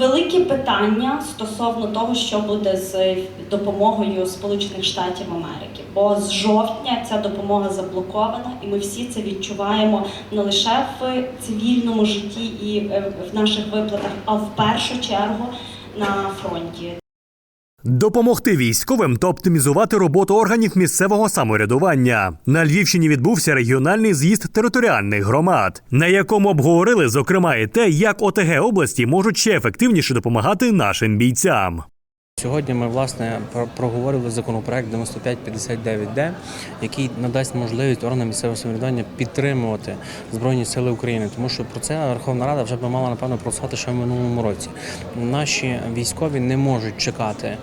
Великі питання стосовно того, що буде з допомогою Сполучених Штатів Америки. Бо з жовтня ця допомога заблокована, і ми всі це відчуваємо не лише в цивільному житті і е, в наших виплатах, а в першу чергу на фронті. Допомогти військовим та оптимізувати роботу органів місцевого самоврядування. На Львівщині відбувся регіональний з'їзд територіальних громад, на якому обговорили зокрема і те, як ОТГ області можуть ще ефективніше допомагати нашим бійцям. Сьогодні ми власне про- проговорили законопроект 9559Д, який надасть можливість органам місцевого самоврядування підтримувати Збройні Сили України, тому що про це Верховна Рада вже би мала напевно проголосувати ще в минулому році. Наші військові не можуть чекати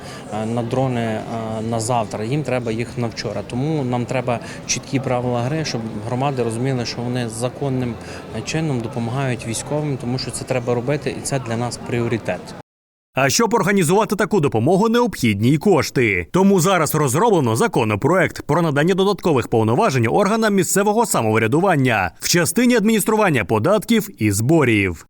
е, на дрони е, на завтра. Їм треба їх на вчора. Тому нам треба чіткі правила гри, щоб громади розуміли, що вони законним е, чином допомагають військовим, тому що це треба робити, і це для нас пріоритет. А щоб організувати таку допомогу, необхідні й кошти. Тому зараз розроблено законопроект про надання додаткових повноважень органам місцевого самоврядування в частині адміністрування податків і зборів.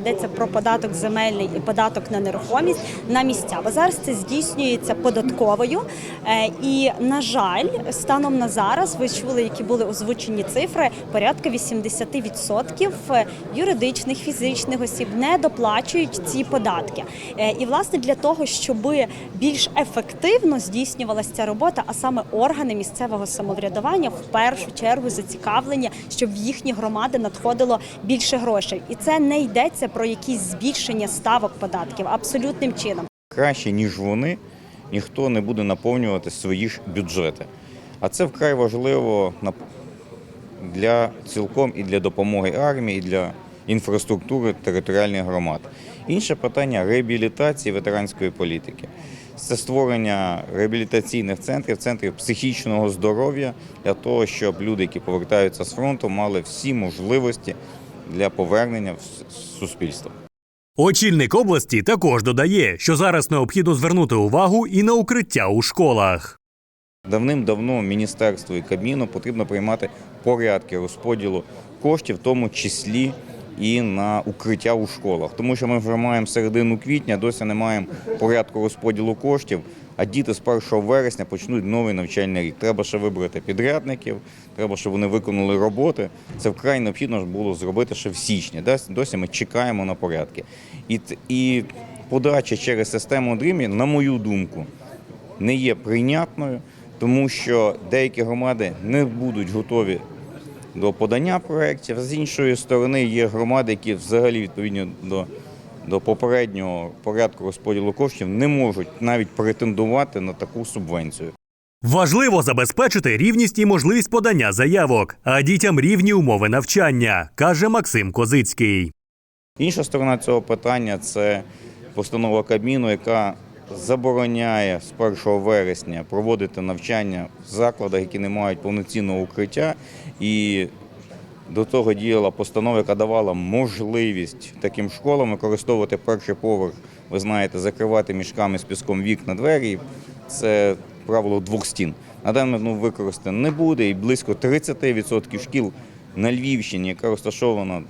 Йдеться про податок земельний і податок на нерухомість на місця. Бо зараз це здійснюється податковою. Е, І, на жаль, станом на зараз ви чули, які були озвучені цифри. Порядка 80% юридичних фізичних осіб не доплачують ці податки. Е, І власне для того, щоб більш ефективно здійснювалася ця робота, а саме органи місцевого самоврядування в першу чергу зацікавлені, щоб в їхні громади надходило більше грошей, і це не йдеться про якісь збільшення ставок податків абсолютним чином. краще, ніж вони, ніхто не буде наповнювати свої ж бюджети. А це вкрай важливо для цілком і для допомоги армії, і для інфраструктури територіальних громад. Інше питання реабілітації ветеранської політики. Це створення реабілітаційних центрів, центрів психічного здоров'я для того, щоб люди, які повертаються з фронту, мали всі можливості для повернення в суспільство. Очільник області також додає, що зараз необхідно звернути увагу і на укриття у школах. Давним-давно міністерству і Кабміну потрібно приймати порядки розподілу коштів, в тому числі і на укриття у школах. Тому що ми вже маємо середину квітня, досі не маємо порядку розподілу коштів, а діти з 1 вересня почнуть новий навчальний рік. Треба ще вибрати підрядників, треба, щоб вони виконали роботи. Це вкрай необхідно було зробити ще в січні. Досі ми чекаємо на порядки. І, і подача через систему ДРІМі, на мою думку, не є прийнятною, тому що деякі громади не будуть готові до подання проєктів. З іншої сторони, є громади, які взагалі відповідно до, до попереднього порядку розподілу коштів не можуть навіть претендувати на таку субвенцію. Важливо забезпечити рівність і можливість подання заявок, а дітям рівні умови навчання, каже Максим Козицький. Інша сторона цього питання це постанова Кабміну, яка забороняє з 1 вересня проводити навчання в закладах, які не мають повноцінного укриття. І до того діяла постанова, яка давала можливість таким школам використовувати перший поверх, ви знаєте, закривати мішками з піском вікна двері. Це правило двох стін. На даний ну, використано не буде, і близько 30% шкіл на Львівщині, яка розташована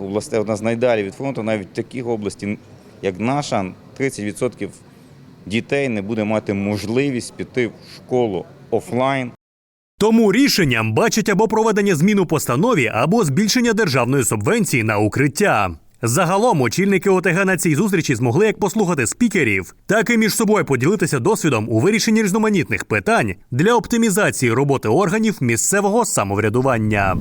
областей одна з найдалі від фронту, навіть в таких області, як наша, 30% дітей не буде мати можливість піти в школу офлайн. Тому рішенням бачать або проведення змін у постанові, або збільшення державної субвенції на укриття. Загалом очільники ОТГ на цій зустрічі змогли як послухати спікерів, так і між собою поділитися досвідом у вирішенні різноманітних питань для оптимізації роботи органів місцевого самоврядування.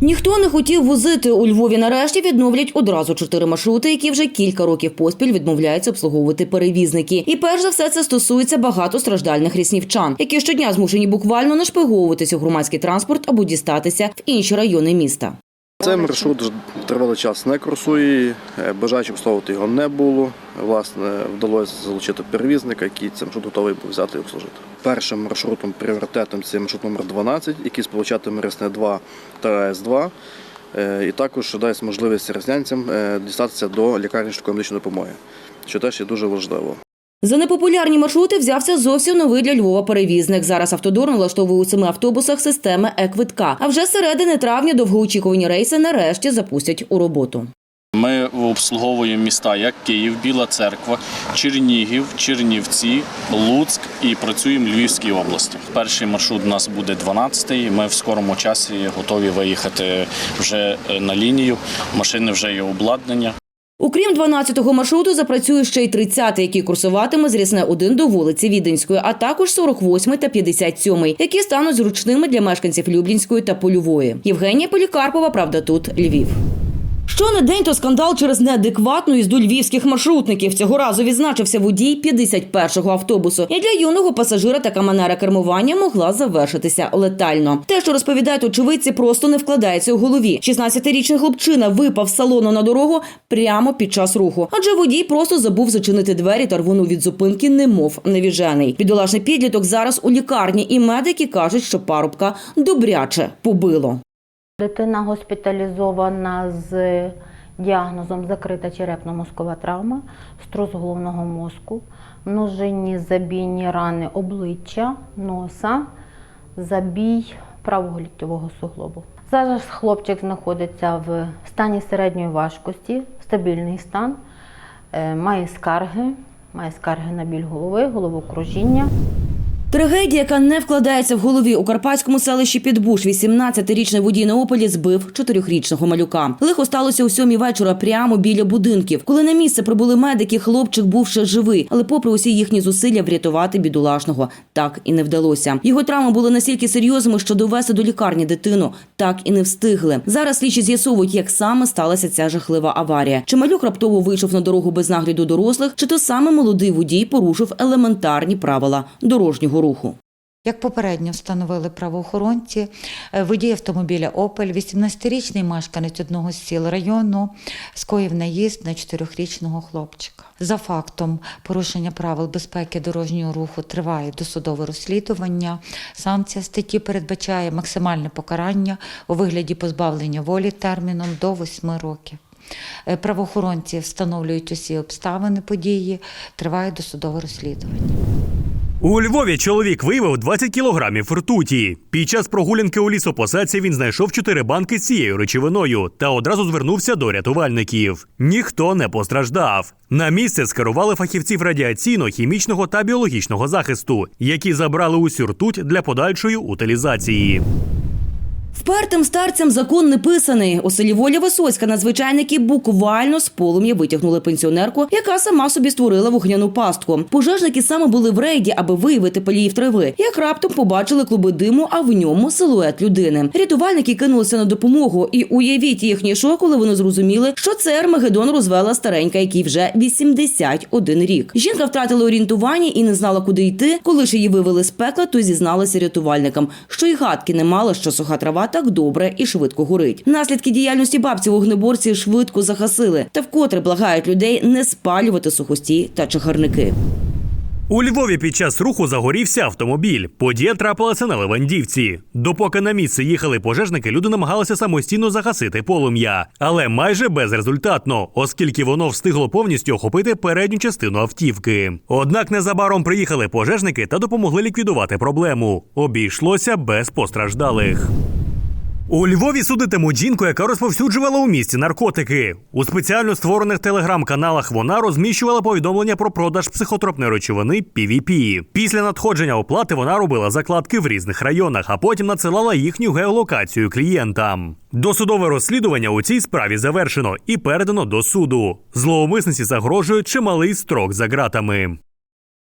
Ніхто не хотів возити у Львові. Нарешті відновлять одразу чотири маршрути, які вже кілька років поспіль відмовляються обслуговувати перевізники. І перш за все це стосується багатостраждальних ріснівчан, які щодня змушені буквально нашпиговуватися у громадський транспорт або дістатися в інші райони міста. Цей маршрут тривалий час не курсує, е, бажаючих обслуговувати його не було. Власне, вдалося залучити перевізника, який цей маршрут готовий був взяти і обслужити. Першим маршрутом пріоритетом це маршрут номер 12, який сполучатиме Ресне 2 та АЕС-2. Е, І також дасть можливість реснянцям е, дістатися до лікарні швидкої медичної допомоги, що теж є дуже важливо. За непопулярні маршрути взявся зовсім новий для Львова перевізник. Зараз автодор налаштовує у семи автобусах системи е-квитка. А вже з середини травня довгоочікувані рейси нарешті запустять у роботу. Ми обслуговуємо міста як Київ, Біла Церква, Чернігів, Чернівці, Луцьк і працюємо в Львівській області. Перший маршрут у нас буде 12-й. Ми в скорому часі готові виїхати вже е, на лінію. Машини вже є обладнання. Окрім 12-го маршруту, запрацює ще й 30-й, який курсуватиме з Рісне 1 до вулиці Віденської, а також 48 та 57, які стануть зручними для мешканців Люблінської та Польової. Євгенія Полікарпова, правда, тут Львів. Що не день, то скандал через неадекватну їзду львівських маршрутників. Цього разу відзначився водій 51-го автобусу. І для юного пасажира така манера кермування могла завершитися летально. Те, що розповідають очевидці, просто не вкладається у голові. 16-річний хлопчина випав з салону на дорогу прямо під час руху. Адже водій просто забув зачинити двері та рвонув від зупинки, немов невіжений. Бідолашний підліток зараз у лікарні, і медики кажуть, що парубка добряче побило. Дитина госпіталізована з діагнозом закрита черепно-мозкова травма, струс головного мозку, множинні забійні рани обличчя, носа, забій правого ліктьового суглобу. Зараз хлопчик знаходиться в стані середньої важкості, стабільний стан, е, має скарги, має скарги на біль голови, головокружіння. Трагедія, яка не вкладається в голові у карпатському селищі Підбуш, 18-річний водій на опелі збив чотирьохрічного малюка. Лихо сталося у сьомій вечора прямо біля будинків. Коли на місце прибули медики, хлопчик був ще живий, але попри усі їхні зусилля врятувати бідолашного так і не вдалося. Його травми були настільки серйозними, що довести до лікарні дитину так і не встигли. Зараз слідчі з'ясовують, як саме сталася ця жахлива аварія. Чи малюк раптово вийшов на дорогу без нагляду дорослих, чи то саме молодий водій порушив елементарні правила дорожнього руху. Як попередньо встановили правоохоронці, е, водій автомобіля Опель, 18-річний мешканець одного з сіл району, скоїв наїзд на 4-річного хлопчика. За фактом порушення правил безпеки дорожнього руху триває досудове розслідування. Санкція статті передбачає максимальне покарання у вигляді позбавлення волі терміном до 8 років. Е, Правоохоронці встановлюють усі обставини події, триває досудове розслідування. У Львові чоловік виявив 20 кілограмів ртуті. Під час прогулянки у лісопосадці він знайшов чотири банки з цією речовиною та одразу звернувся до рятувальників. Ніхто не постраждав. На місце скерували фахівців радіаційно-хімічного та біологічного захисту, які забрали усю ртуть для подальшої утилізації. Впертим старцям закон не писаний. У селі Воля Висоцька надзвичайники буквально з полум'я витягнули пенсіонерку, яка сама собі створила вогняну пастку. Пожежники саме були в рейді, аби виявити паліїв трави. Як раптом побачили клуби диму, а в ньому силует людини. Рятувальники кинулися на допомогу, і уявіть їхній шок, коли вони зрозуміли, що це Армагеддон розвела старенька, який вже 81 рік. Жінка втратила орієнтування і не знала, куди йти. Коли ж її вивели з пекла, то зізналася рятувальникам, що й гадки не мала, що суха трава так добре і швидко горить. Наслідки діяльності бабці вогнеборці швидко загасили, та вкотре благають людей не спалювати сухості та чагарники. У Львові під час руху загорівся автомобіль. Подія трапилася на Левандівці. Допоки на місце їхали пожежники, люди намагалися самостійно загасити полум'я, але майже безрезультатно, оскільки воно встигло повністю охопити передню частину автівки. Однак незабаром приїхали пожежники та допомогли ліквідувати проблему. Обійшлося без постраждалих. У Львові судитимуть жінку, яка розповсюджувала у місті наркотики. У спеціально створених телеграм-каналах вона розміщувала повідомлення про продаж психотропної речовини PVP. Після надходження оплати вона робила закладки в різних районах, а потім надсилала їхню геолокацію клієнтам. Досудове розслідування у цій справі завершено і передано до суду. Зловмисниці загрожує чималий строк за ґратами.